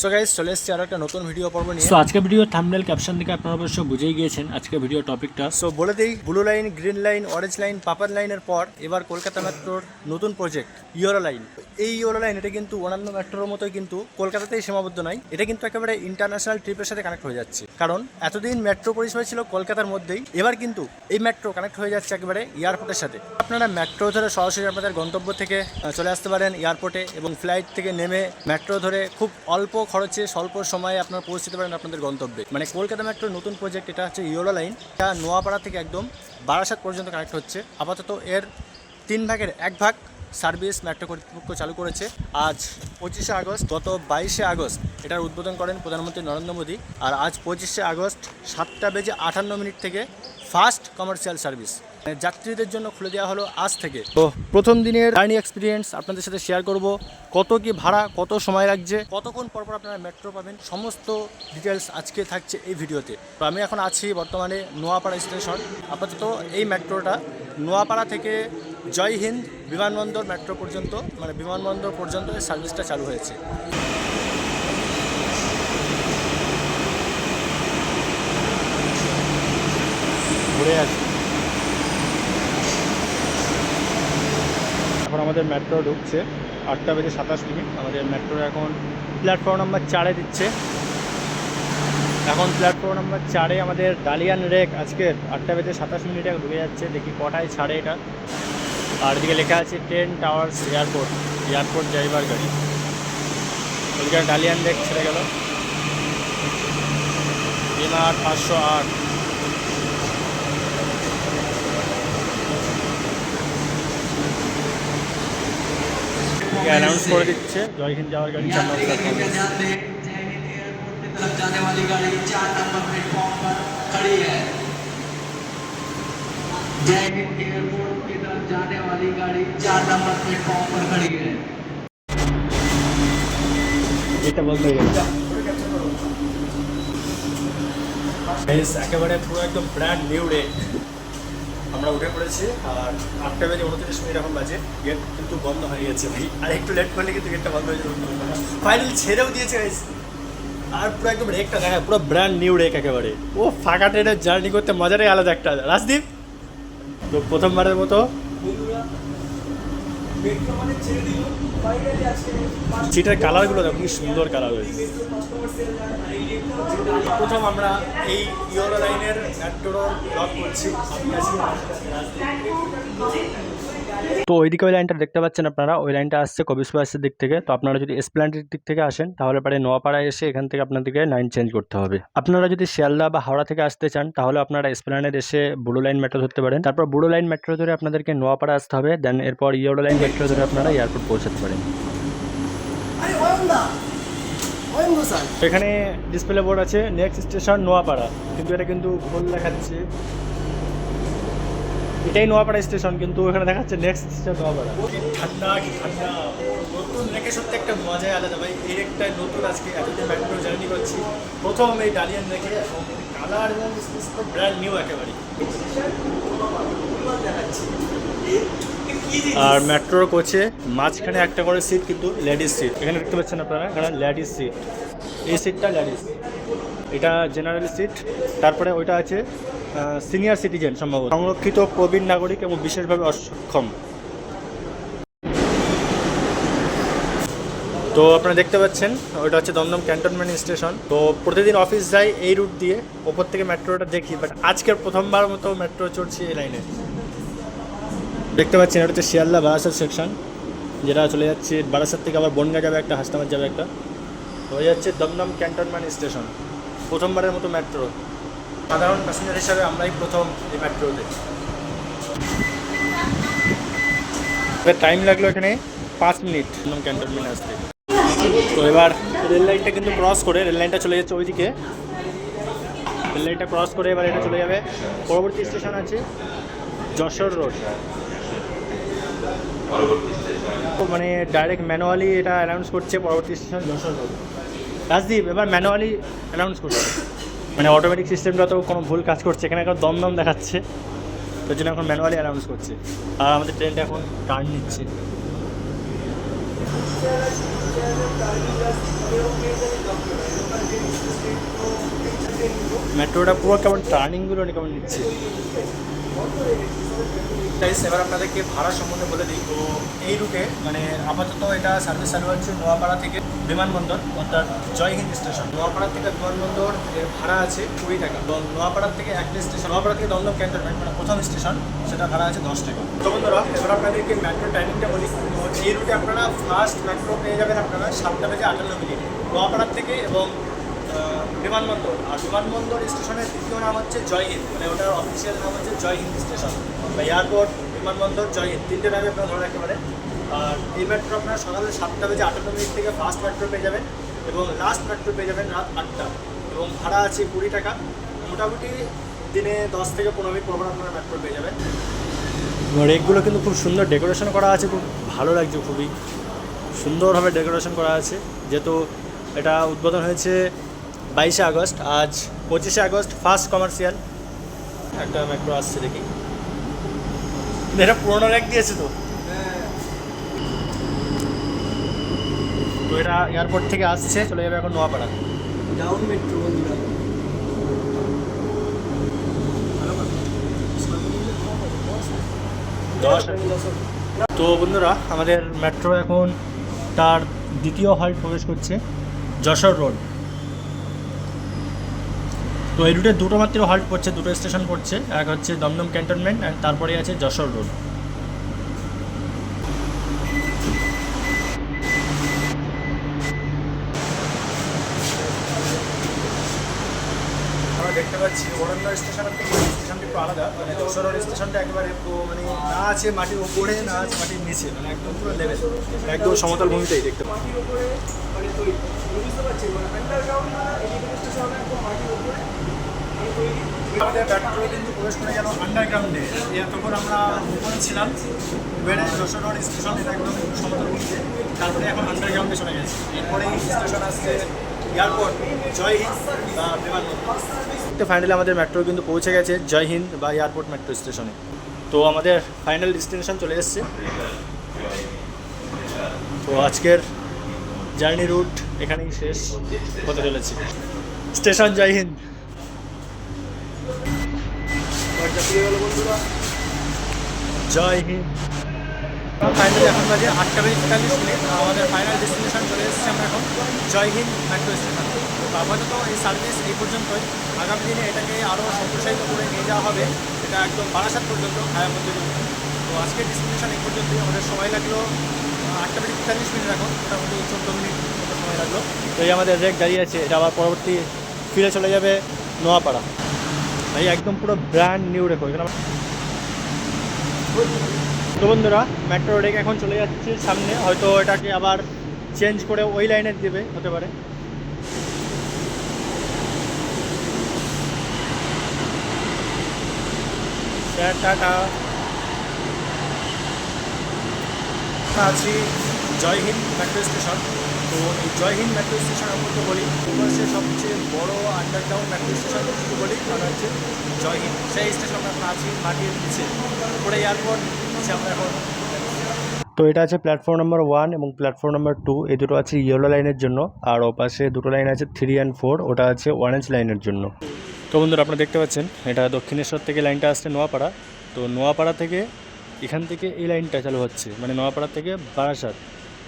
So guys চলে এসেছি আর একটা নতুন ভিডিও পর্ব নিয়ে। সো আজকে ভিডিও থাম্বনেল ক্যাপশন থেকে আপনারা অবশ্য বুঝেই গিয়েছেন আজকে ভিডিও টপিকটা সো বলে দিই blue line green line orange line purple লাইনের পর এবার কলকাতা মেট্রোর নতুন প্রজেক্ট ইয়োরো লাইন এই ইয়োরো লাইন এটা কিন্তু অন্যান্য মেট্রোর মতোই কিন্তু কলকাতাতেই সীমাবদ্ধ নয় এটা কিন্তু একেবারে ইন্টারন্যাশনাল ট্রিপের সাথে কানেক্ট হয়ে যাচ্ছে। কারণ এতদিন মেট্রো পরিষেবা ছিল কলকাতার মধ্যেই এবার কিন্তু এই মেট্রো কানেক্ট হয়ে যাচ্ছে একেবারে এয়ারপোর্টের সাথে। আপনারা মেট্রো ধরে সরাসরি আপনাদের গন্তব্য থেকে চলে আসতে পারেন এয়ারপোর্টে এবং ফ্লাইট থেকে নেমে মেট্রো ধরে খুব অল্প খরচে স্বল্প সময়ে আপনারা পৌঁছতে পারেন আপনাদের গন্তব্যে। মানে কলকাতা মেট্রোর নতুন প্রজেক্ট এটা হচ্ছে ইয়োলো লাইন এটা নোয়াপাড়া থেকে একদম বারাসাত পর্যন্ত কানেক্ট হচ্ছে। আপাতত এর তিন ভাগের এক ভাগ সার্ভিস মেট্রো কর্তৃপক্ষ চালু করেছে। আজ পঁচিশে আগস্ট, গত বাইশে আগস্ট এটার উদ্বোধন করেন প্রধানমন্ত্রী নরেন্দ্র মোদী। আর আজ পঁচিশে আগস্ট সাতটা বেজে আটান্ন মিনিট থেকে ফার্স্ট কমার্শিয়াল সার্ভিস যাত্রীদের জন্য খুলে দেওয়া হলো আজ থেকে। তো প্রথম দিনের জার্নি এক্সপিরিয়েন্স আপনাদের সাথে শেয়ার করব। কত কি ভাড়া কত সময় লাগছে? কতক্ষণ পর পর আপনারা মেট্রো পাবেন? সমস্ত ডিটেলস আজকে থাকছে এই ভিডিওতে। তো আমি এখন আছি বর্তমানে নোয়াপাড়া স্টেশন আপাতত এই মেট্রোটা নোয়াপাড়া থেকে জয় হিন্দ বিমানবন্দর মেট্রো পর্যন্ত মানে বিমানবন্দর পর্যন্ত এই সার্ভিসটা চালু হয়েছে। ঘুরে আসি এখন আমাদের মেট্রো ঢুকছে। আটটা বেজে সাতাশ মিনিট আমাদের মেট্রো এখন প্ল্যাটফর্ম নাম্বার চারে দিচ্ছে। এখন প্ল্যাটফর্ম নাম্বার চারে আমাদের ডালিয়ান রেক আজকে আটটা বেজে সাতাশ মিনিটে ঢুকে যাচ্ছে। দেখি কটায় ছাড়ে এটা। আর এদিকে লেখা আছে ten towers airport airport driver গাড়ি। ওইদিকে ডালিয়ান রেক ছেড়ে গেল। তিন আট পাঁচশো আট। অ্যানাউন্স করে দিচ্ছে জয় হিন্দ যাওয়ার গাড়ি চার নম্বর यात्री कृपया ध्यान दें जय हिंद एयरपोर्ट की तरफ जाने वाली गाड़ी चार नंबर प्लेटफॉर्म पर खड़ी है जय हिंद एयरपोर्ट की तरफ जाने वाली गाड़ी चार नंबर प्लेटफॉर्म पर खड़ी है এটা বলতে গেল বেশ একেবারে পুরো একদম ব্র্যান্ড নিউ রে আমরা উঠে পড়েছি আর আটটা বেজে উনত্রিশ মিনিট এখন বাজে। গেট কিন্তু বন্ধ হয়ে গেছে ভাই। আর একটু লেট করলে কিন্তু গেটটা বন্ধ হয়ে যাবে। ফাইনাল ছেড়েও দিয়েছে। আর পুরো একদম রেকটা দেখা পুরো ব্র্যান্ড নিউ রেক একেবারে। ও, ফাঁকা ট্রেনের জার্নি করতে মজারই আলাদা একটা। রাজদীপ তো প্রথমবারের মতো। সিটের কালারগুলো দেখো কি সুন্দর কালার হয়েছে। প্রথম আমরা এই ইউরো লাইনের মেট্রো ব্লক করছি। তো ওইদিকে ওই লাইনটা দেখতে পাচ্ছেন আপনারা ওই লাইনটা আসছে কবি সুভাষের দিক থেকে। তো আপনারা যদি এসপ্ল্যান্ডের দিক থেকে আসেন তাহলে পরে নোয়াপাড়ায় এসে এখান থেকে আপনাদেরকে লাইন চেঞ্জ করতে হবে। আপনারা যদি শিয়ালদা বা হাওড়া থেকে আসতে চান তাহলে আপনারা এসপ্ল্যান্ডের এসে বুড়ো লাইন মেট্রো ধরতে পারেন। তারপর বুড়ো লাইন মেট্রো ধরে আপনাদেরকে নোয়াপাড়া আসতে হবে দেন এরপর ইয়োরো লাইন মেট্রো ধরে আপনারা এয়ারপোর্ট পৌঁছাতে পারেন। এখানে ডিসপ্লে বোর্ড আছে নেক্সট স্টেশন নোয়াপাড়া। কিন্তু এটা কিন্তু ভুল দেখাচ্ছে। এটাই নোয়াপাড়া স্টেশন, কিন্তু এখানে দেখাচ্ছে নেক্সট স্টেশন নোয়াপাড়া। ঠান্ডা, কি ঠান্ডা? নতুন রেখে সত্যি একটা মজাই আলাদা ভাই। এই রেকটাই নতুন আজকে এতদিন মেট্রো জার্নি করছি। প্রথম এই ডালিয়ান রেখে কালার এবং ব্র্যান্ড নিউ একেবারে। আর মেট্রোর কোচে মাঝখানে একটা করে সিট কিন্তু লেডিস সিট এখানে দেখতে পাচ্ছেন আপনারা, এখানে লেডিস সিট এই সিটটা লেডিস এটা জেনারেল সিট তারপরে ওইটা আছে সিনিয়র সিটিজেন সম্ভবত। সংরক্ষিত প্রবীণ নাগরিক এবং বিশেষভাবে অসক্ষম। তো আপনারা দেখতে পাচ্ছেন ওটা হচ্ছে দমদম ক্যান্টনমেন্ট স্টেশন। তো প্রতিদিন অফিস যাই এই রুট দিয়ে, ওপর থেকে মেট্রোটা দেখি বাট আজকের প্রথমবার মতো মেট্রো চড়ছি এই লাইনে দেখতে পাচ্ছেন, এটা হচ্ছে শিয়ালদা বারাসাত সেকশন যেটা চলে যাচ্ছে বারাসাত থেকে আবার বনগা যাবে একটা, হাসনাবাদ যাবে একটা। তো হয়ে যাচ্ছে দমদম ক্যান্টনমেন্ট স্টেশন। প্রথমবারের মতো মেট্রো। সাধারণ প্যাসেঞ্জার হিসাবে আমরাই প্রথম এই মেট্রোতে টাইম লাগল এখানে পাঁচ মিনিট। ক্যান্টনমেন্ট আসতে। তো এবার রেল লাইনটা কিন্তু ক্রস করে রেল লাইনটা চলে যাচ্ছে ওইদিকে। রেল লাইনটা ক্রস করে এবার এটা চলে যাবে। পরবর্তী স্টেশন আছে যশোর রোড মানে ডাইরেক্ট ম্যানুয়ালি এটা অ্যানাউন্স করছে পরবর্তী স্টেশন যশোর রোড রাজদীপ, এবার ম্যানুয়ালি অ্যানাউন্স করছে। মানে অটোমেটিক সিস্টেমটা তো কোনো ভুল কাজ করছে, এখানে এখন দমদম দেখাচ্ছে। তার জন্য এখন ম্যানুয়ালি অ্যানাউন্স করছে। আর আমাদের ট্রেনটা এখন টার্ন নিচ্ছে। মেট্রোটা পুরো কেমন টার্নিংগুলো কেমন নিচ্ছে? গাইস এবার আপনাদেরকে ভাড়া সম্বন্ধে বলে দিই। তো এই রুটে মানে আপাতত এটা সার্ভিস চালু হচ্ছে নোয়াপাড়া থেকে বিমানবন্দর, অর্থাৎ জয় হিন্দ স্টেশন। নোয়াপাড়া থেকে বিমানবন্দর এর ভাড়া আছে কুড়ি টাকা। নোয়াপাড়া থেকে একটা স্টেশন, নোয়াপাড়া থেকে দমদম ক্যান্টনমেন্ট মানে প্রথম স্টেশন, সেটা ভাড়া আছে দশ টাকা। তো বন্ধুরা, এবার আপনাদেরকে মেট্রো টাইমিংটা বলি। তো এই রুটে আপনারা ফার্স্ট মেট্রো পেয়ে যাবেন আপনারা সাতটা বেজে আটান্ন মিনিট। নোয়াপাড়ার থেকে এবং বিমানবন্দর। আর বিমানবন্দর স্টেশনের দ্বিতীয় নাম হচ্ছে জয় হিন্দ। মানে ওটার অফিসিয়াল নাম হচ্ছে জয় হিন্দ স্টেশন। বা এয়ারপোর্ট, বিমানবন্দর, জয় হিন্দ। তিনটে নামে আপনারা ধরে রাখতে পারেন। আর এই মেট্রো আপনারা সকালে সাতটা বেজে আটান্ন মিনিট থেকে ফার্স্ট মেট্রো পেয়ে যাবেন এবং লাস্ট মেট্রো পেয়ে যাবেন রাত আটটা। এবং ভাড়া আছে কুড়ি টাকা। মোটামুটি দিনে দশ থেকে পনেরো মিনিট পর পর আপনারা মেট্রো পেয়ে যাবেন। রেকগুলো কিন্তু খুব সুন্দর। ডেকোরেশন করা আছে, খুব ভালো লাগছে, খুবই সুন্দরভাবে ডেকোরেশন করা আছে। যেহেতু এটা উদ্বোধন হয়েছে বাইশে আগস্ট আজ পঁচিশে আগস্ট ফার্স্ট কমার্শিয়াল একটা মেট্রো আসছে দেখি। এটা পুরোনো র্যাক দিয়েছে তো। তো এটা এয়ারপোর্ট থেকে আসছে চলে যাবে এখন নোয়াপাড়া। ডাউন মেট্রো বন্ধুরা। তো বন্ধুরা আমাদের মেট্রো এখন তার দ্বিতীয় হল্ট প্রবেশ করছে যশোর রোড তো এই রুটে দুটো মাত্র হল্ট পড়ছে দুটো স্টেশন পড়ছে এক হচ্ছে দমদম ক্যান্টনমেন্ট অ্যান্ড তারপরে আছে যশোর রোড দেখতে পাচ্ছি স্টেশনের থেকে স্টেশনটা একটু আলাদা। মানে যশোর স্টেশনটা একেবারে মানে না আছে মাটির উপরে না আছে মাটির নিচে মানে একদম পুরো লেভেল একদম সমতল ভূমিতেই দেখতে পাচ্ছি। মানে বুঝতে পারছি আন্ডারগ্রাউন্ড না স্টেশন একদম মাটির উপরে। তৈরি আমাদের কিন্তু প্রবেশ করে গেল আন্ডারগ্রাউন্ডে আমরা উপরে ছিলাম। এবারে যশোর স্টেশন এটা একদম সমতল তারপরে এখন আন্ডারগ্রাউন্ডে চলে গেছে। এরপরে স্টেশন আসছে এয়ারপোর্ট জয় ফাইনালি আমাদের মেট্রো কিন্তু পৌঁছে গেছে জয় হিন্দ বা এয়ারপোর্ট মেট্রো স্টেশনে তো আমাদের ফাইনাল ডেস্টিনেশন চলে এসছে। তো আজকের জার্নি রুট এখানেই শেষ। হতে চলেছে। স্টেশন জয় হিন্দ। বন্ধুরা জয় হিন্দ। ফাইনালি এখন বাজে আটটা বেজে মিনিট। আমাদের ফাইনাল ডেস্টিনেশন চলে এসেছে আমরা এখন। জয় হিন্দ মেট্রো স্টেশন আপাতত এই সার্ভিস এই পর্যন্তই। আগামী দিনে এটাকে আরও সম্প্রসারিত করে নিয়ে যাওয়া হবে। এটা একদম বারাসাত পর্যন্ত হায়ামন্দির পর্যন্ত তো আজকের ডেস্টিনেশন এই পর্যন্তই। আমাদের সময় লাগল আটটা তেতাল্লিশ মিনিট এখন। মোটামুটি চোদ্দ মিনিট সময় লাগল। এই আমাদের রেক দাঁড়িয়ে আছে। এটা আবার পরবর্তী ফিরে চলে যাবে নোয়াপাড়া। ভাই, একদম পুরো ব্র্যান্ড নিউ রেখো এখানে তো বন্ধুরা মেট্রো রেক এখন চলে যাচ্ছে সামনে। হয়তো এটাকে আবার চেঞ্জ করে ওই লাইনে দেবে, হতে পারে। টাটা আছি। জয় হিন্দ মেট্রো স্টেশন তো এই জয় হিন্দ মেট্রো স্টেশন আমি তো বলি। ভারতবর্ষের সবচেয়ে বড় আন্ডারগ্রাউন্ড মেট্রো স্টেশন যদি বলি তাহলে হচ্ছে জয় হিন্দ। সেই স্টেশন আমরা আছি মাটির নিচে। উপরে এয়ারপোর্ট নিচে আমরা এখন তো এটা আছে প্ল্যাটফর্ম নাম্বার ওয়ান এবং প্ল্যাটফর্ম নাম্বার টু এই দুটো আছে ইয়েলো লাইনের জন্য আর ওপাশে দুটো লাইন আছে থ্রি অ্যান্ড ফোর ওটা আছে অরেঞ্জ লাইনের জন্য। তো বন্ধুরা আপনারা দেখতে পাচ্ছেন এটা দক্ষিণেশ্বর থেকে লাইনটা আসছে নোয়াপাড়া। তো নোয়াপাড়া থেকে এখান থেকে এই লাইনটা চালু হচ্ছে মানে নোয়াপাড়া থেকে বারাসাত।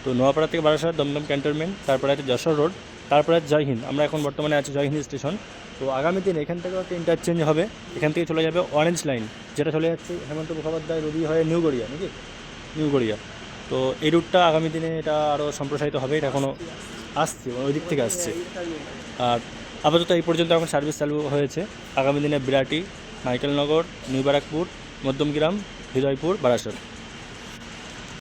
তো নোয়াপাড়া থেকে বারাসাত, দমদম ক্যান্টনমেন্ট, তারপরে আছে যশোর রোড, তারপরে আছে জয় হিন্দ। আমরা এখন বর্তমানে আছি জয় হিন্দ স্টেশন। তো আগামী দিন এখান থেকেও একটা ইন্টারচেঞ্জ হবে। এখান থেকে চলে যাবে অরেঞ্জ লাইন যেটা চলে যাচ্ছে হেমন্ত মুখোপাধ্যায় রবি হয়ে নিউ গড়িয়া নাকি? নিউ গড়িয়া তো এই রুটটা আগামী দিনে এটা আরও সম্প্রসারিত হবে, এটা এখনও আসছে ওই দিক থেকে আসছে। আর আপাতত এই পর্যন্ত এখন সার্ভিস চালু হয়েছে। আগামী দিনে বিরাটি, মাইকেলনগর, নিউ ব্যারাকপুর মধ্যমগ্রাম হৃদয়পুর বারাসত।